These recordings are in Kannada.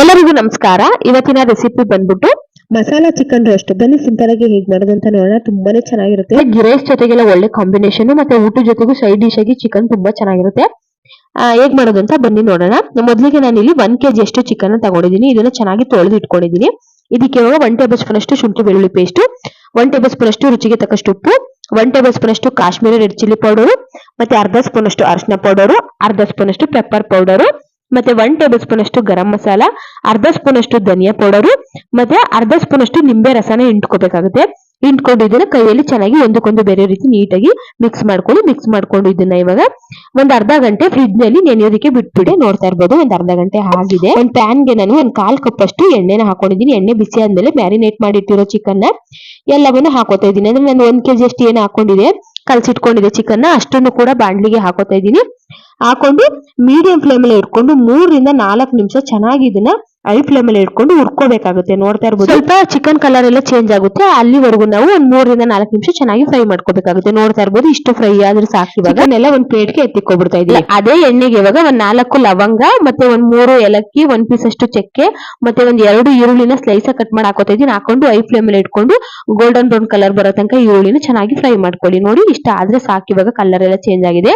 ಎಲ್ಲರಿಗೂ ನಮಸ್ಕಾರ. ಇವತ್ತಿನ ರೆಸಿಪಿ ಬಂದ್ಬಿಟ್ಟು ಮಸಾಲಾ ಚಿಕನ್ ರೋಸ್ಟ್ ಬನ್ನಿ ಸಿಂಪಲ್ ಆಗಿ ಹೇಗೆ ಮಾಡೋದಂತ ನೋಡೋಣ. ತುಂಬಾನೇ ಚೆನ್ನಾಗಿರುತ್ತೆ. ಗಿರೇಸ್ ಜೊತೆಗೆಲ್ಲ ಒಳ್ಳೆ ಕಾಂಬಿನೇಷನ್ ಮತ್ತೆ ಊಟದ ಜೊತೆಗೂ ಸೈಡ್ ಡಿಶ್ ಆಗಿ ಚಿಕನ್ ತುಂಬಾ ಚೆನ್ನಾಗಿರುತ್ತೆ. ಹೇಗ್ ಮಾಡೋದು ಅಂತ ಬನ್ನಿ ನೋಡೋಣ. ಮೊದಲಿಗೆ ನಾನು ಇಲ್ಲಿ ಒನ್ ಕೆಜಿ ಅಷ್ಟು ಚಿಕನ್ ತಗೊಂಡಿದ್ದೀನಿ. ಇದನ್ನ ಚೆನ್ನಾಗಿ ತೊಳೆದು ಇಟ್ಕೊಂಡಿದ್ದೀನಿ. ಇದಕ್ಕೆ ಇವಾಗ ಒನ್ ಟೇಬಲ್ ಸ್ಪೂನ್ ಅಷ್ಟು ಶುಂಠಿ ಬೆಳ್ಳುಳ್ಳಿ ಪೇಸ್ಟ್ ಒನ್ ಟೇಬಲ್ ಸ್ಪೂನ್ ಅಷ್ಟು ರುಚಿಗೆ ತಕ್ಕಷ್ಟು ಉಪ್ಪು ಒನ್ ಟೇಬಲ್ ಸ್ಪೂನ್ ಅಷ್ಟು ಕಾಶ್ಮೀರಿ ರೆಡ್ ಚಿಲ್ಲಿ ಪೌಡರ್ ಮತ್ತೆ ಅರ್ಧ ಸ್ಪೂನ್ ಅಷ್ಟು ಅರಿಶಿನ ಪೌಡರ್ ಅರ್ಧ ಸ್ಪೂನ್ ಅಷ್ಟು ಪೆಪ್ಪರ್ ಪೌಡರ್ ಮತ್ತೆ ಒನ್ ಟೇಬಲ್ ಸ್ಪೂನ್ ಅಷ್ಟು ಗರಂ ಮಸಾಲ, ಅರ್ಧ ಸ್ಪೂನ್ ಅಷ್ಟು ಧನಿಯಾ ಪೌಡರ್, ಮತ್ತೆ ಅರ್ಧ ಸ್ಪೂನ್ ಅಷ್ಟು ನಿಂಬೆ ರಸನ ಇಂಟ್ಕೋಬೇಕಾಗುತ್ತೆ ಇಂಟ್ಕೊಂಡು ಇದನ್ನ ಕೈಯಲ್ಲಿ ಚೆನ್ನಾಗಿ ಒಂದಕ್ಕೊಂದು ಬೇರೆ ರೀತಿ ನೀಟಾಗಿ ಮಿಕ್ಸ್ ಮಾಡ್ಕೊಂಡು ಮಿಕ್ಸ್ ಮಾಡ್ಕೊಂಡು ಇದನ್ನ ಇವಾಗ ಒಂದ್ ಅರ್ಧ ಗಂಟೆ ಫ್ರಿಡ್ಜ್ನಲ್ಲಿ ನೆನೆಯೋದಕ್ಕೆ ಬಿಟ್ಬಿಡಿ, ನೋಡ್ತಾ ಇರ್ಬೋದು ಒಂದ್ ಅರ್ಧ ಗಂಟೆ ಆಗಿದೆ. ಒಂದ್ ಪ್ಯಾನ್ಗೆ ನಾನು ಒಂದ್ ಕಾಲ್ ಕಪ್ ಅಷ್ಟು ಎಣ್ಣೆನ ಹಾಕೊಂಡಿದ್ದೀನಿ. ಎಣ್ಣೆ ಬಿಸಿ ಆದ್ಮೇಲೆ ಮ್ಯಾರಿನೇಟ್ ಮಾಡಿಟ್ಟಿರೋ ಚಿಕನ್ನ ಎಲ್ಲವನ್ನು ಹಾಕೋತಾ ಇದ್ದೀನಿ. ಅಂದ್ರೆ ನಾನು ಒಂದ್ ಕೆಜಿ ಅಷ್ಟು ಏನು ಹಾಕೊಂಡಿದೆ? ಕಲ್ಸಿಟ್ಕೊಂಡಿದೆ ಚಿಕನ್ನ ಅಷ್ಟನ್ನು ಕೂಡ ಬಾಂಡ್ಲಿಗೆ ಹಾಕೋತಾ ಇದ್ದೀನಿ. ಹಾಕೊಂಡು ಮೀಡಿಯಂ ಫ್ಲೇಮ್ ಅಲ್ಲಿ ಇಟ್ಕೊಂಡು ಮೂರರಿಂದ ನಾಲ್ಕು ನಿಮಿಷ ಚೆನ್ನಾಗಿ ಇದನ್ನ ಐ ಫ್ಲೇಮ್ ಅಲ್ಲಿ ಇಟ್ಕೊಂಡು ಹುರ್ಕೋಬೇಕಾಗುತ್ತೆ. ನೋಡ್ತಾ ಇರ್ಬೋದು. ಸ್ವಲ್ಪ ಚಿಕನ್ ಕಲರ್ ಎಲ್ಲ ಚೇಂಜ್ ಆಗುತ್ತೆ. ಅಲ್ಲಿವರೆಗೂ ನಾವು ಒಂದ್ ಮೂರರಿಂದ ನಾಲ್ಕು ನಿಮಿಷ ಚೆನ್ನಾಗಿ ಫ್ರೈ ಮಾಡ್ಕೋಬೇಕಾಗುತ್ತೆ. ನೋಡ್ತಾ ಇರ್ಬೋದು ಇಷ್ಟು ಫ್ರೈ ಆದ್ರೆ ಸಾಕು ಇವಾಗ. ಎಲ್ಲ ಒಂದ್ ಪ್ಲೇಟ್ಗೆ ಎತ್ತಿಕೊಬಿಡ್ತಾ ಇದ್ದೀವಿ ಅದೇ ಎಣ್ಣೆಗೆ ಇವಾಗ ಒಂದ್ ನಾಲ್ಕು ಲವಂಗ ಮತ್ತೆ ಒಂದ್ ಮೂರು ಏಲಕ್ಕಿ ಒಂದ್ ಪೀಸ್ ಅಷ್ಟು ಚಕ್ಕೆ ಮತ್ತೆ ಒಂದ್ ಎರಡು ಈರುಳ್ಳಿನ ಸ್ಲೈಸ್ ಕಟ್ ಮಾಡಿ ಹಾಕೋತಾ ಇದ್ದೀನಿ. ಹಾಕೊಂಡು ಐ ಫ್ಲೇಮ್ ಅಲ್ಲಿ ಇಟ್ಕೊಂಡು ಗೋಲ್ಡನ್ ಬ್ರೌನ್ ಕಲರ್ ಬರೋ ತನಕ ಈರುಳ್ಳಿನ ಚೆನ್ನಾಗಿ ಫ್ರೈ ಮಾಡ್ಕೊಳ್ಳಿ. ನೋಡಿ ಇಷ್ಟ ಆದ್ರೆ ಸಾಕು. ಇವಾಗ ಕಲರ್ ಎಲ್ಲ ಚೇಂಜ್ ಆಗಿದೆ.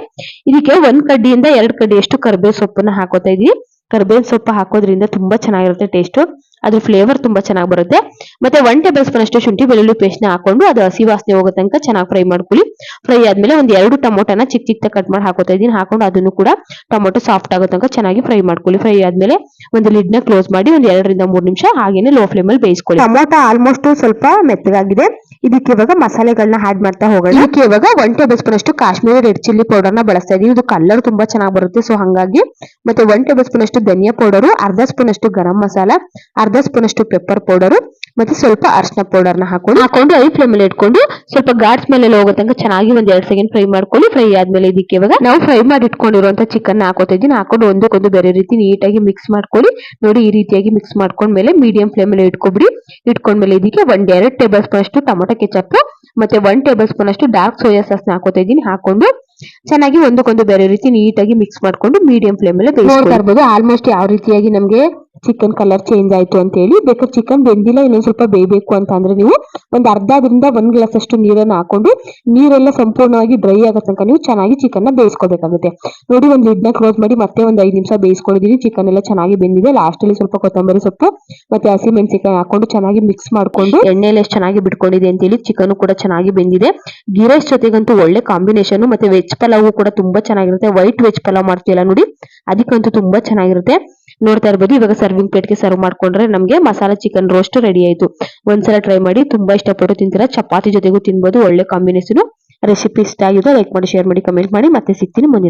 ಇದಕ್ಕೆ ಒಂದ್ ಕಡ್ಡಿಯಿಂದ ಎರಡ್ ಕಡ್ಡಿಯಷ್ಟು ಕರ್ಬೇವ್ ಸೊಪ್ಪನ್ನ ಹಾಕೋತಾ ಇದೀವಿ. ಕರ್ಬೇವಿನ ಸೊಪ್ಪು ಹಾಕೋದ್ರಿಂದ ತುಂಬಾ ಚೆನ್ನಾಗಿರುತ್ತೆ ಟೇಸ್ಟ್ ಅದ್ರ ಫ್ಲೇವರ್ ತುಂಬಾ ಚೆನ್ನಾಗಿ ಬರುತ್ತೆ. ಮತ್ತೆ ಒನ್ ಟೇಬಲ್ ಸ್ಪೂನ್ ಅಷ್ಟು ಶುಂಠಿ ಬೆಳ್ಳುಳ್ಳಿ ಪೇಸ್ಟ್ನ ಹಾಕೊಂಡು ಅದು ಹಸಿ ವಾಸನೆ ಹೋಗೋ ತನಕ ಚೆನ್ನಾಗಿ ಫ್ರೈ ಮಾಡ್ಕೊಳ್ಳಿ. ಫ್ರೈ ಆದ್ಮೇಲೆ ಒಂದ್ ಎರಡು ಟೊಮೊಟೊನ ಚಿಕ್ಕ ಚಿಕ್ಕ ಕಟ್ ಮಾಡಿ ಹಾಕೋತಾ ಇದೀನಿ ಹಾಕೊಂಡು ಅದನ್ನು ಕೂಡ ಟೊಮೊಟೊ ಸಾಫ್ಟ್ ಆಗೋ ತನಕ ಚೆನ್ನಾಗಿ ಫ್ರೈ ಮಾಡ್ಕೊಳ್ಳಿ. ಫ್ರೈ ಆದ್ಮೇಲೆ ಒಂದು ಲಿಡ್ನ ಕ್ಲೋಸ್ ಮಾಡಿ ಒಂದ್ ಎರಡರಿಂದ ಮೂರ್ ನಿಮಿಷ ಹಾಗೇನೆ ಲೋ ಫ್ಲೇಮ್ ಅಲ್ಲಿ ಬೇಯಿಸ್ಕೊಳ್ಳಿ. ಟೊಮೊಟೊ ಆಲ್ಮೋಸ್ಟ್ ಸ್ವಲ್ಪ ಮೆತ್ತಗಾಗಿದೆ. ಇದಕ್ಕೆ ಇವಾಗ ಮಸಾಲೆಗಳನ್ನ ಆಡ್ ಮಾಡ್ತಾ ಹೋಗೋಣ. ಇದಕ್ಕೆ ಇವಾಗ ಒನ್ ಟೇಬಲ್ ಸ್ಪೂನ್ ಅಷ್ಟು ಕಾಶ್ಮೀರಿ ರೆಡ್ ಚಿಲ್ಲಿ ಪೌಡರ್ನ ಬಳಸ್ತಾ ಇದೀವಿ. ಇದು ಕಲರ್ ತುಂಬಾ ಚೆನ್ನಾಗಿ ಬರುತ್ತೆ ಸೊ ಹಂಗಾಗಿ ಮತ್ತೆ ಒನ್ ಟೇಬಲ್ ಸ್ಪೂನ್ ಅಷ್ಟು ಧನಿಯಾ ಪೌಡರ್ ಅರ್ಧ ಸ್ಪೂನ್ ಅಷ್ಟು ಗರಂ ಮಸಾಲ, ಅರ್ಧ ಸ್ಪೂನ್ ಅಷ್ಟು ಪೆಪ್ಪರ್ ಪೌಡರ್ ಮತ್ತೆ ಸ್ವಲ್ಪ ಅರ್ಶನ ಪೌಡರ್ನ ಹಾಕೊಂಡು ಹಾಕೊಂಡು ಐ ಫ್ಲೇಮ್ ಅಲ್ಲಿ ಇಟ್ಕೊಂಡು ಸ್ವಲ್ಪ ಗಾರ್ಡ್ಸ್ ಮೇಲೆ ಹೋಗೋ ತನಕ ಚೆನ್ನಾಗಿ ಒಂದ್ ಎರಡ್ ಸೆಕೆಂಡ್ ಫ್ರೈ ಮಾಡ್ಕೊಳ್ಳಿ ಫ್ರೈ ಆದ್ಮೇಲೆ ಇದಕ್ಕೆ ಇವಾಗ ನಾವು ಫ್ರೈ ಮಾಡಿ ಇಟ್ಕೊಂಡಿರುವಂತ ಚಿಕನ್ ಹಾಕೋತಾ ಇದೀನಿ ಹಾಕೊಂಡು ಒಂದಕ್ಕೊಂದು ಬೇರೆ ರೀತಿ ನೀಟಾಗಿ ಮಿಕ್ಸ್ ಮಾಡ್ಕೊಳ್ಳಿ. ನೋಡಿ ಈ ರೀತಿಯಾಗಿ ಮಿಕ್ಸ್ ಮಾಡ್ಕೊಂಡ್ಮೇಲೆ ಮೀಡಿಯಂ ಫ್ಲೇಮ್ ಅಲ್ಲಿ ಇಟ್ಕೊಬಿಡಿ. ಇಟ್ಕೊಂಡ್ಮೇಲೆ ಇದಕ್ಕೆ ಒಂದ್ ಎರಡು ಟೇಬಲ್ ಸ್ಪೂನ್ ಅಷ್ಟು ಟೊಮೊಟೊ ಕೆಚಪ್ ಮತ್ತೆ ಒನ್ ಟೇಬಲ್ ಸ್ಪೂನ್ ಅಷ್ಟು ಡಾರ್ಕ್ ಸೋಯಾ ಸಾಸ್ ಹಾಕೋತಾ ಇದ್ದೀನಿ. ಹಾಕೊಂಡು ಚೆನ್ನಾಗಿ ಒಂದಕ್ಕೊಂದು ಬೇರೆ ರೀತಿ ನೀಟಾಗಿ ಮಿಕ್ಸ್ ಮಾಡ್ಕೊಂಡು ಮೀಡಿಯಂ ಫ್ಲೇಮ್ ಅಲ್ಲಿ ಬೇಯಿಸ್ತಾ ಇರ್ಬೋದು ಆಲ್ಮೋಸ್ಟ್ ಯಾವ ರೀತಿಯಾಗಿ ನಮ್ಗೆ ಚಿಕನ್ ಕಲರ್ ಚೇಂಜ್ ಆಯ್ತು ಅಂತ ಹೇಳಿ ಬೇಕಾದ್ರೆ ಚಿಕನ್ ಬೆಂದಿಲ್ಲ, ಇನ್ನೊಂದು ಸ್ವಲ್ಪ ಬೇಯಬೇಕು ಅಂತ ಅಂದ್ರೆ ನೀವು ಒಂದ್ ಅರ್ಧದಿಂದ ಒಂದ್ ಗ್ಲಾಸ್ ಅಷ್ಟು ನೀರನ್ನ ಹಾಕೊಂಡು, ನೀರೆಲ್ಲ ಸಂಪೂರ್ಣವಾಗಿ ಡ್ರೈ ಆಗೋ ತನಕ ನೀವು ಚೆನ್ನಾಗಿ ಚಿಕನ್ನ ಬೇಯಿಸ್ಕೋಬೇಕಾಗುತ್ತೆ. ನೋಡಿ, ಒಂದು ಲಿಡ್ನ ಕ್ಲೋಸ್ ಮಾಡಿ ಮತ್ತೆ ಒಂದ್ ಐದು ನಿಮಿಷ ಬೇಯಿಸ್ಕೊಂಡಿದೀನಿ. ಚಿಕನ್ ಎಲ್ಲ ಚೆನ್ನಾಗಿ ಬೆಂದಿದೆ. ಲಾಸ್ಟ್ ಅಲ್ಲಿ ಸ್ವಲ್ಪ ಕೊತ್ತಂಬರಿ ಸೊಪ್ಪು, ಮತ್ತೆ ಹಸಿ ಮೆಣಸಿನಕಾಯಿ ಹಾಕೊಂಡು ಚೆನ್ನಾಗಿ ಮಿಕ್ಸ್ ಮಾಡ್ಕೊಂಡು ಎಣ್ಣೆಲ್ಲ ಎಷ್ಟು ಚೆನ್ನಾಗಿ ಬಿಟ್ಕೊಂಡಿದೆ ಅಂತ ಹೇಳಿ ಚಿಕನ್ ಕೂಡ ಚೆನ್ನಾಗಿ ಬೆಂದಿದೆ. ಗೀ ರೈಸ್ ಜೊತೆಗಂತೂ ಒಳ್ಳೆ ಕಾಂಬಿನೇಷನ್ ಮತ್ತೆ ವೆಜ್ ಪಲಾವ್ ಕೂಡ ತುಂಬಾ ಚೆನ್ನಾಗಿರುತ್ತೆ. ವೈಟ್ ವೆಜ್ ಪಲಾವ್ ಮಾಡ್ತೀವಲ್ಲ ನೋಡಿ, ಅದಕ್ಕಂತೂ ತುಂಬಾ ಚೆನ್ನಾಗಿರುತ್ತೆ. ನೋಡ್ತಾ ಇರ್ಬೋದು. ಇವಾಗ ಸರ್ವಿಂಗ್ ಪ್ಲೇಟ್ಗೆ ಸರ್ವ್ ಮಾಡ್ಕೊಂಡ್ರೆ ನಮಗೆ ಮಸಾಲಾ ಚಿಕನ್ ರೋಸ್ಟ್ ರೆಡಿ ಆಯಿತು. ಒಂದ್ಸಲ ಟ್ರೈ ಮಾಡಿ ತುಂಬಾ ಇಷ್ಟಪಟ್ಟು ತಿಂತೀರಾ? ಚಪಾತಿ ಜೊತೆಗೂ ತಿನ್ಬೋದು. ಒಳ್ಳೆ ಕಾಂಬಿನೇಷನ್ ರೆಸಿಪಿ ಇಷ್ಟ ಆಗಿದೆ ಲೈಕ್ ಮಾಡಿ ಶೇರ್ ಮಾಡಿ ಕಮೆಂಟ್ ಮಾಡಿ. ಮತ್ತೆ ಸಿಗ್ತೀನಿ ಮುಂದಿನ